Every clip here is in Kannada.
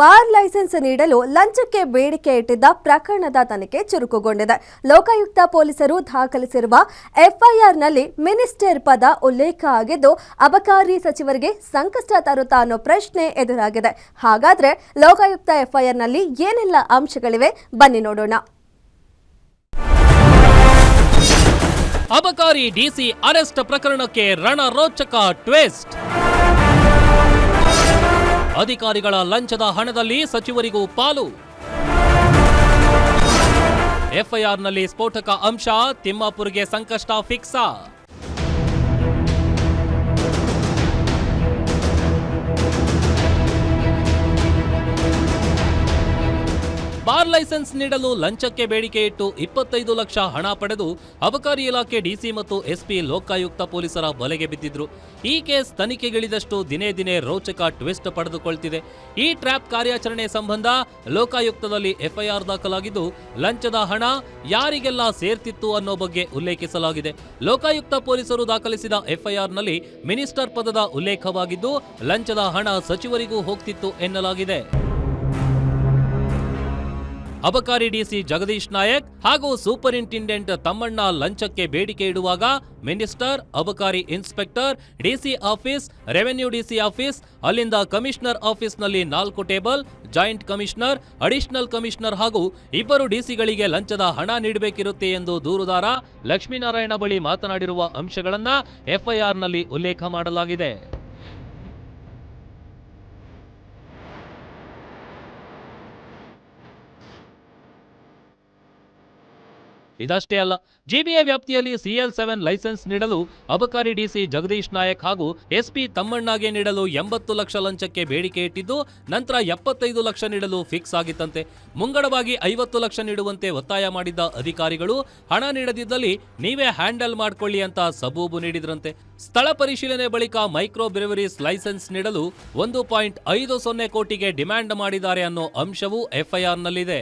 ಬಾರ್ ಲೈಸೆನ್ಸ್ ನೀಡಲು ಲಂಚಕ್ಕೆ ಬೇಡಿಕೆ ಇಟ್ಟಿದ್ದ ಪ್ರಕರಣದ ತನಿಖೆ ಚುರುಕುಗೊಂಡಿದೆ. ಲೋಕಾಯುಕ್ತ ಪೊಲೀಸರು ದಾಖಲಿಸಿರುವ ಎಫ್ಐಆರ್ನಲ್ಲಿ ಮಿನಿಸ್ಟರ್ ಪದ ಉಲ್ಲೇಖ ಆಗಿದ್ದು, ಅಬಕಾರಿ ಸಚಿವರಿಗೆ ಸಂಕಷ್ಟ ತರುತ್ತಾ ಅನ್ನೋ ಪ್ರಶ್ನೆ ಎದುರಾಗಿದೆ. ಹಾಗಾದ್ರೆ ಲೋಕಾಯುಕ್ತ ಎಫ್ಐಆರ್ನಲ್ಲಿ ಏನೆಲ್ಲ ಅಂಶಗಳಿವೆ? ಬನ್ನಿ ನೋಡೋಣ. ಅಬಕಾರಿ ಡಿಸಿ ಅರೆಸ್ಟ್ ಪ್ರಕರಣಕ್ಕೆ ರಣರೋಚಕ ಟ್ವಿಸ್ಟ್. ಅಧಿಕಾರಿಗಳ ಲಂಚದ ಹಣದಲ್ಲಿ ಸಚಿವರಿಗೂ ಪಾಲು. ಎಫ್ಐಆರ್ನಲ್ಲಿ ಸ್ಫೋಟಕ ಅಂಶ ತಿಮ್ಮಾಪುರ್ಗೆ ಸಂಕಷ್ಟ ಫಿಕ್ಸಾ. ಬಾರ್ ಲೈಸೆನ್ಸ್ ನೀಡಲು ಲಂಚಕ್ಕೆ ಬೇಡಿಕೆ ಇಟ್ಟು ಇಪ್ಪತ್ತೈದು ಲಕ್ಷ ಹಣ ಪಡೆದು ಅಬಕಾರಿ ಇಲಾಖೆ ಡಿಸಿ ಮತ್ತು ಎಸ್ಪಿ ಲೋಕಾಯುಕ್ತ ಪೊಲೀಸರ ಬಲೆಗೆ ಬಿದ್ದಿದ್ರು. ಈ ಕೇಸ್ ತನಿಖೆಗಿಳಿದಷ್ಟು ದಿನೇ ದಿನೇ ರೋಚಕ ಟ್ವಿಸ್ಟ್ ಪಡೆದುಕೊಳ್ತಿದೆ. ಈ ಟ್ರ್ಯಾಪ್ ಕಾರ್ಯಾಚರಣೆ ಸಂಬಂಧ ಲೋಕಾಯುಕ್ತದಲ್ಲಿ ಎಫ್ಐಆರ್ ದಾಖಲಾಗಿದ್ದು, ಲಂಚದ ಹಣ ಯಾರಿಗೆಲ್ಲ ಸೇರ್ತಿತ್ತು ಅನ್ನೋ ಬಗ್ಗೆ ಉಲ್ಲೇಖಿಸಲಾಗಿದೆ. ಲೋಕಾಯುಕ್ತ ಪೊಲೀಸರು ದಾಖಲಿಸಿದ ಎಫ್ಐಆರ್ನಲ್ಲಿ ಮಿನಿಸ್ಟರ್ ಪದದ ಉಲ್ಲೇಖವಾಗಿದ್ದು, ಲಂಚದ ಹಣ ಸಚಿವರಿಗೂ ಹೋಗ್ತಿತ್ತು ಎನ್ನಲಾಗಿದೆ. ಅಬಕಾರಿ ಡಿಸಿ ಜಗದೀಶ್ ನಾಯಕ್ ಹಾಗೂ ಸೂಪರಿಂಟೆಂಡೆಂಟ್ ತಮ್ಮಣ್ಣ ಲಂಚಕ್ಕೆ ಬೇಡಿಕೆ ಇಡುವಾಗ ಮಿನಿಸ್ಟರ್, ಅಬಕಾರಿ inspector, DC office, revenue DC office, ಅಲ್ಲಿಂದ ಕಮಿಷನರ್ ಆಫೀಸ್ನಲ್ಲಿ ನಾಲ್ಕು table, joint commissioner, additional commissioner ಹಾಗೂ ಇಬ್ಬರು ಡಿಸಿಗಳಿಗೆ ಲಂಚದ ಹಣ ನೀಡಬೇಕಿರುತ್ತೆ ಎಂದು ದೂರುದಾರ ಲಕ್ಷ್ಮೀನಾರಾಯಣ ಬಳಿ ಮಾತನಾಡಿರುವ ಅಂಶಗಳನ್ನ ಎಫ್ಐಆರ್ನಲ್ಲಿ ಉಲ್ಲೇಖ ಮಾಡಲಾಗಿದೆ. ಇದಷ್ಟೇ ಅಲ್ಲ ಜಿಬಿಎ ವ್ಯಾಪ್ತಿಯಲ್ಲಿ ಸಿಎಲ್ ಸೆವೆನ್ ಲೈಸೆನ್ಸ್ ನೀಡಲು ಅಬಕಾರಿ ಡಿಸಿ ಜಗದೀಶ್ ನಾಯಕ್ ಹಾಗೂ ಎಸ್ಪಿ ತಮ್ಮಣ್ಣಗೆ ನೀಡಲು ಎಂಬತ್ತು ಲಕ್ಷ ಲಂಚಕ್ಕೆ ಬೇಡಿಕೆ ಇಟ್ಟಿದ್ದು, ನಂತರ ಎಪ್ಪತ್ತೈದು ಲಕ್ಷ ನೀಡಲು ಫಿಕ್ಸ್ ಆಗಿತ್ತಂತೆ. ಮುಂಗಡವಾಗಿ ಐವತ್ತು ಲಕ್ಷ ನೀಡುವಂತೆ ಒತ್ತಾಯ ಮಾಡಿದ್ದ ಅಧಿಕಾರಿಗಳು, ಹಣ ನೀಡದಿದ್ದಲ್ಲಿ ನೀವೇ ಹ್ಯಾಂಡಲ್ ಮಾಡಿಕೊಳ್ಳಿ ಅಂತ ಸಬೂಬು ನೀಡಿದ್ರಂತೆ. ಸ್ಥಳ ಪರಿಶೀಲನೆ ಬಳಿಕ ಮೈಕ್ರೋ ಬ್ರೆವರೀಸ್ ಲೈಸೆನ್ಸ್ ನೀಡಲು ಒಂದು ಪಾಯಿಂಟ್ ಐದು ಸೊನ್ನೆ ಕೋಟಿಗೆ ಡಿಮ್ಯಾಂಡ್ ಮಾಡಿದ್ದಾರೆ ಅನ್ನೋ ಅಂಶವೂ ಎಫ್ಐಆರ್ನಲ್ಲಿದೆ.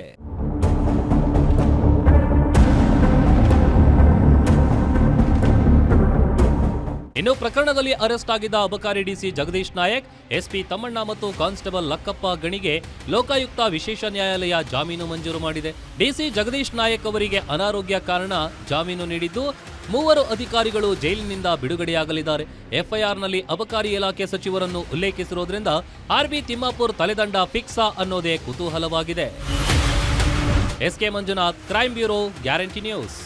ಇನ್ನು ಪ್ರಕರಣದಲ್ಲಿ ಅರೆಸ್ಟ್ ಆಗಿದ್ದ ಅಬಕಾರಿ ಡಿಸಿ ಜಗದೀಶ್ ನಾಯಕ್, ಎಸ್ಪಿ ತಮ್ಮಣ್ಣ ಮತ್ತು ಕಾನ್ಸ್ಟೇಬಲ್ ಲಕ್ಕಪ್ಪ ಗಣಿಗೆ ಲೋಕಾಯುಕ್ತ ವಿಶೇಷ ನ್ಯಾಯಾಲಯ ಜಾಮೀನು ಮಂಜೂರು ಮಾಡಿದೆ. ಡಿಸಿ ಜಗದೀಶ್ ನಾಯಕ್ ಅವರಿಗೆ ಅನಾರೋಗ್ಯ ಕಾರಣ ಜಾಮೀನು ನೀಡಿದ್ದು, ಮೂವರು ಅಧಿಕಾರಿಗಳು ಜೈಲಿನಿಂದ ಬಿಡುಗಡೆಯಾಗಲಿದ್ದಾರೆ. ಎಫ್ಐಆರ್ನಲ್ಲಿ ಅಬಕಾರಿ ಇಲಾಖೆ ಸಚಿವರನ್ನು ಉಲ್ಲೇಖಿಸಿರುವುದರಿಂದ ಆರ್ಬಿ ತಿಮ್ಮಾಪುರ್ ತಲೆದಂಡ ಫಿಕ್ಸಾ ಅನ್ನೋದೇ ಕುತೂಹಲವಾಗಿದೆ. SK Manjunath crime bureau, guarantee news.